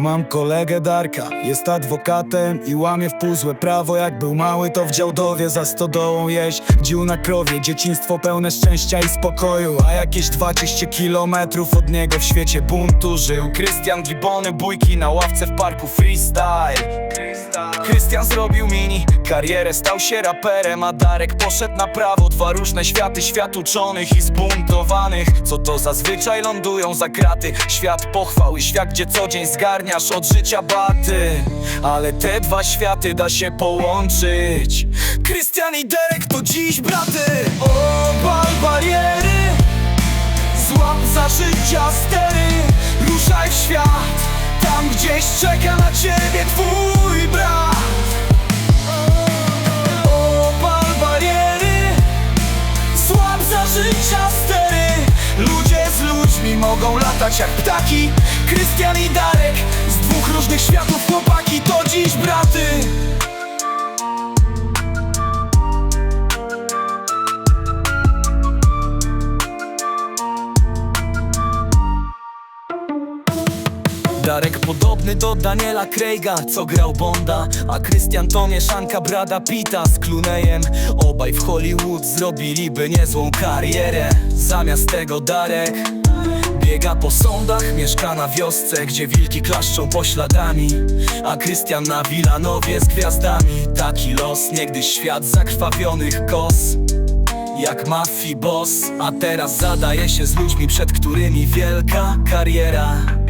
Mam kolegę Darka, jest adwokatem i łamie w pół złe prawo. Jak był mały to w Działdowie za stodołą jeść. Dził na krowie, dzieciństwo pełne szczęścia i spokoju. A jakieś 20 kilometrów od niego w świecie buntu żył. Krystian Gibony, bójki na ławce w parku freestyle Krystian zrobił mini. Karierę, stał się raperem A Darek poszedł na prawo, dwa różne światy Świat uczonych i zbuntowanych. Co to zazwyczaj lądują za kraty. Świat pochwał i świat, gdzie co dzień zgarniasz od życia baty. Ale te dwa światy da się połączyć. Krystian i Derek to dziś braty. Obal bariery Złap za życia stery. Ruszaj w świat Tam gdzieś czeka na ciebie twój stery Ludzie z ludźmi mogą latać jak ptaki. Krystian i Darek Z dwóch różnych światów chłopaki to Darek podobny do Daniela Craiga, co grał Bonda A Krystian to mieszanka Brada Pita z Clooneyem Obaj w Hollywood zrobiliby niezłą karierę. Zamiast tego Darek Biega po sądach, mieszka na wiosce Gdzie wilki klaszczą pośladami A Krystian na Wilanowie z gwiazdami. Taki los, niegdyś świat zakrwawionych kos jak mafii boss. A teraz zadaje się z ludźmi, przed którymi wielka kariera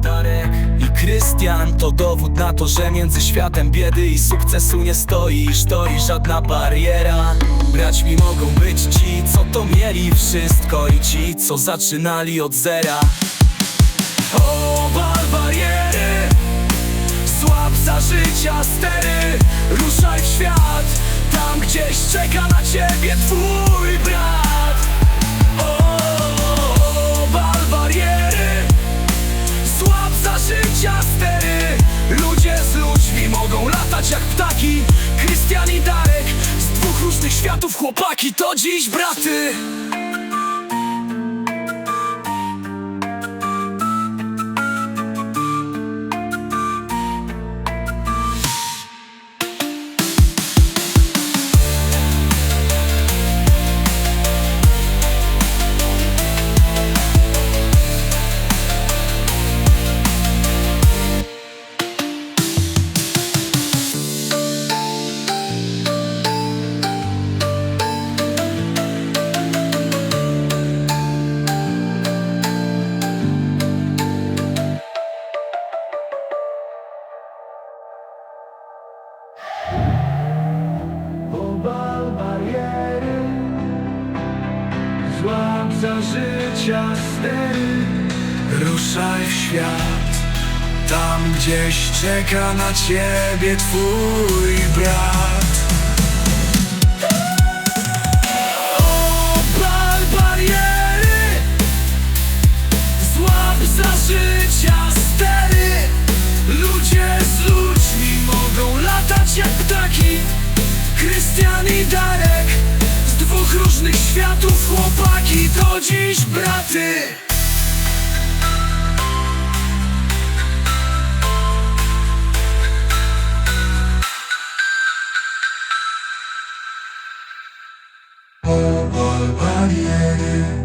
Darek i Krystian to dowód na to, że między światem biedy i sukcesu nie stoi i stoi żadna bariera. Braćmi mogą być ci, co to mieli wszystko i ci, co zaczynali od zera. Obal bariery Złap za życia stery. Ruszaj w świat Tam gdzieś czeka na ciebie twój brat światów chłopaki to dziś braty Za życia stery Ruszaj w świat. Tam gdzieś czeka na ciebie twój brat. Obal bariery. Złap za życia stery. Ludzie z ludźmi mogą latać jak ptaki. Krystian i Darek Z dwóch różnych światów Dziś braty? Bariery